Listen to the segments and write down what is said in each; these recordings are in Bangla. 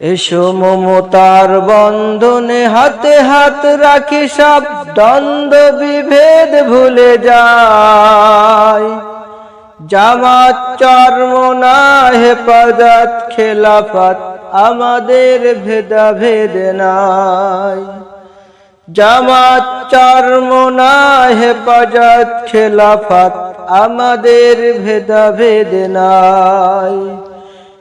এসো মমতার বন্ধনে হাতে হাত রাখি সব দ্বন্দ্ব বিভেদ ভুলে যায় জামাত চর্মনা হেফাজত খেলাফত, আমাদের ভেদাভেদ নাই। জামাত চর্মনা হেফাজত খেলাফত, আমাদের ভেদাভেদ নাই।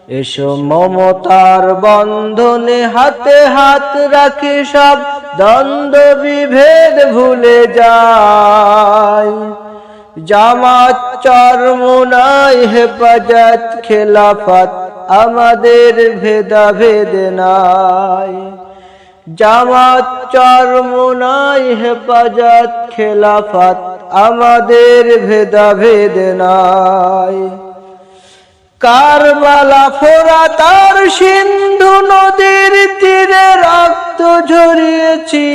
এসো মমতার বন্ধনে হাতে হাত রাখি সব। দ্বন্দ্ব বিভেদ ভুলে যায় জামাত চরমুনাই হেফাজত, খেলাফত আমাদের ভেদাভেদ নাই। জামাত চরমুনাই হেফাজত, খেলাফত আমাদের ভেদাভেদ নাই। কারবালা ফোরা তার সিন্ধু নদীর তীরে রক্ত ঝরিয়েছি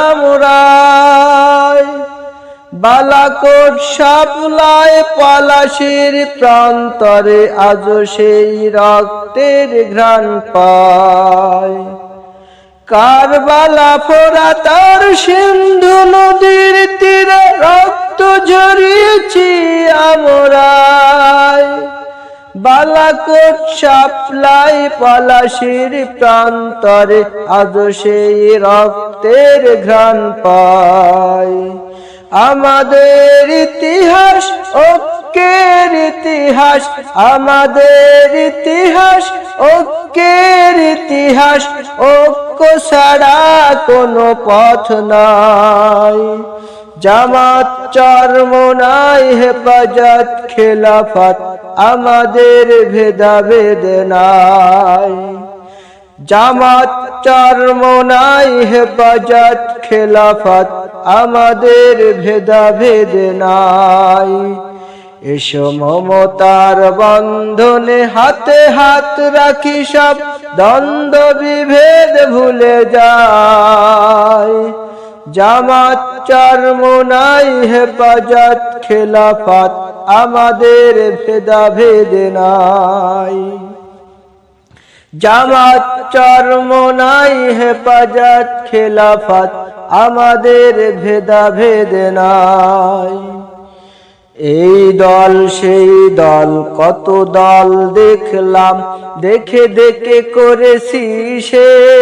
আমরা বালাকোট সাপলায় পলাশির প্রান্তরে আজ সেই রক্তের ঘ্রাণ পায় কারবালা ফোরা তার সিন্ধু নদীর তীরে রক্ত ঝরিয়েছি আমরা বালাকোট সাপলাই পলাশির প্রান্তরে আজ সেই রক্তের ঘ্রাণ পায় আমাদের ইতিহাস, ঐক্যের ইতিহাস, আমাদের ইতিহাস, ঐক্যের ইতিহাস, ঐক্য ছাড়া কোনো পথ নাই। জামাত চরমনাই হেফাজত, খেলাফত আমাদের ভেদাভেদ নাই। জামাত চরমনাই হেফাজত, খেলাফত আমাদের ভেদাভেদ নাই। এসো মমতার বন্ধনে হাতে হাত রাখি সব, দ্বন্দ্ব বিভেদ ভুলে যায়। জামাত চরমনাই হেফাজত, খেলাফত আমাদের ভেদাভেদ নাই। জামাত চরমনাই হেফাজত, খেলাফত আমাদের ভেদাভেদ নাই। এই দল, সেই দল, কত দল দেখলাম, দেখে দেখে করেছি শেষ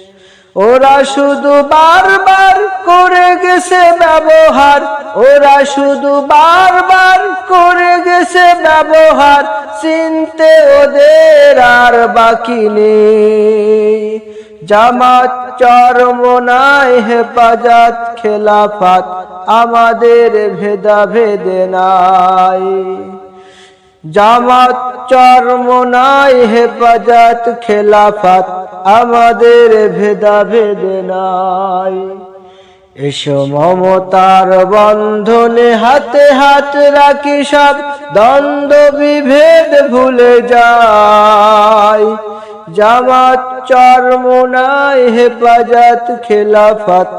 ওরা শুধু বারবার করে গেছে ব্যবহার। ওরা শুধু বারবার করে গেছে ব্যবহার। চিনতে ওদের আর বাকি নেই। জামাত চরমনায় হেফাজত, খেলাফাত আমাদের ভেদাভেদ নাই। জামাত চরমনাই হেফাজত, খেলাফত আমাদের ভেদাভেদ নাই। এসো মমতার বন্ধনে হাতে হাত রাখি সব, দ্বন্দ্ব বিভেদ ভুলে যায় জামাত চরমনাই হেফাজত, খেলাফত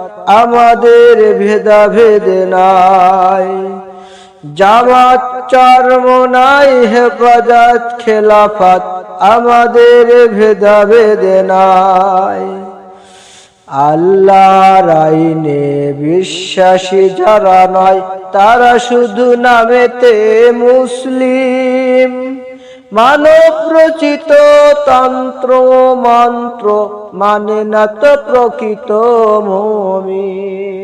আমাদের ভেদাভেদ নাই। জামাত চরমনাই হেফাজত খেলাফত, আমাদের ভেদাভেদ নাই। আল্লাহর আইনে বিশ্বাসী যারা নয়, তারা শুধু নামেতে মুসলিম। মানব রচিত তন্ত্র মন্ত্র মানে না তো প্রকৃত মমিন।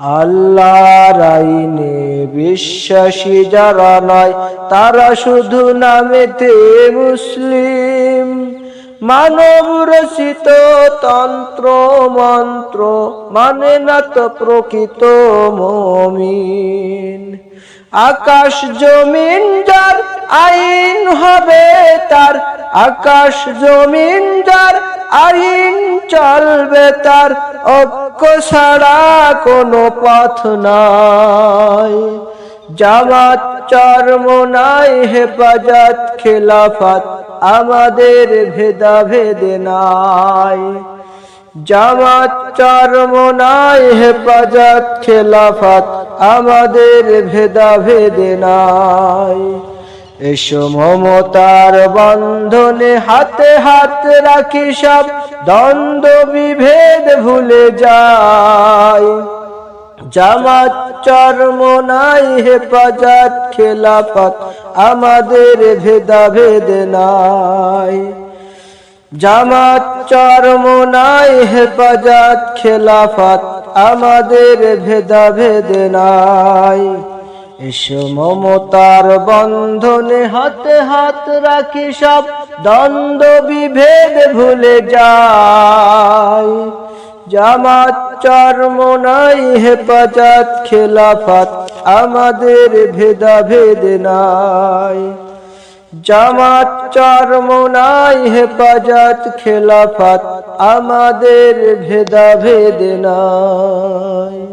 আল্লাহর আইনে বিশ্বাসী যারা নয়, তারা শুধু নামেতে মুসলিম। মানব রচিত তন্ত্র, মন্ত্র মানে না তো প্রকৃত মমিন। আকাশ জমিন যার আইন হবে তার, আকাশ জমিন যার, আইন চলবে তার ঐক্য ছাড়া কোনো পথ নাই। জামাত চর্ম নাই, হেফাজত, খেলাফত আমাদের ভেদা ভেদে নাই। জামাত চর্ম নাই, হেফাজত, খেলাফত আমাদের ভেদা ভেদে নাই। এসো মমতার বন্ধনে হাতে হাত রাখি সব। দ্বন্দ্ব বিভেদ ভুলে যায় জামাত চর্ম নাই হেফাজত খেলাফত, আমাদের ভেদা ভেদ নাই। জামাত চর্ম নাই হেফাজত খেলাফত, আমাদের ভেদা ভেদ নাই। এসো মমতার বন্ধনে হাতে, হাত রাখি সব। দ্বন্দ্ব, বিভেদ ভুলে যায় জামাত চর্ম নাই, হেফাজত, খেলাফত আমাদের ভেদা ভেদ নাই। জামাত চর্ম নাই, হেফাজত, খেলাফত আমাদের ভেদা ভেদ নাই।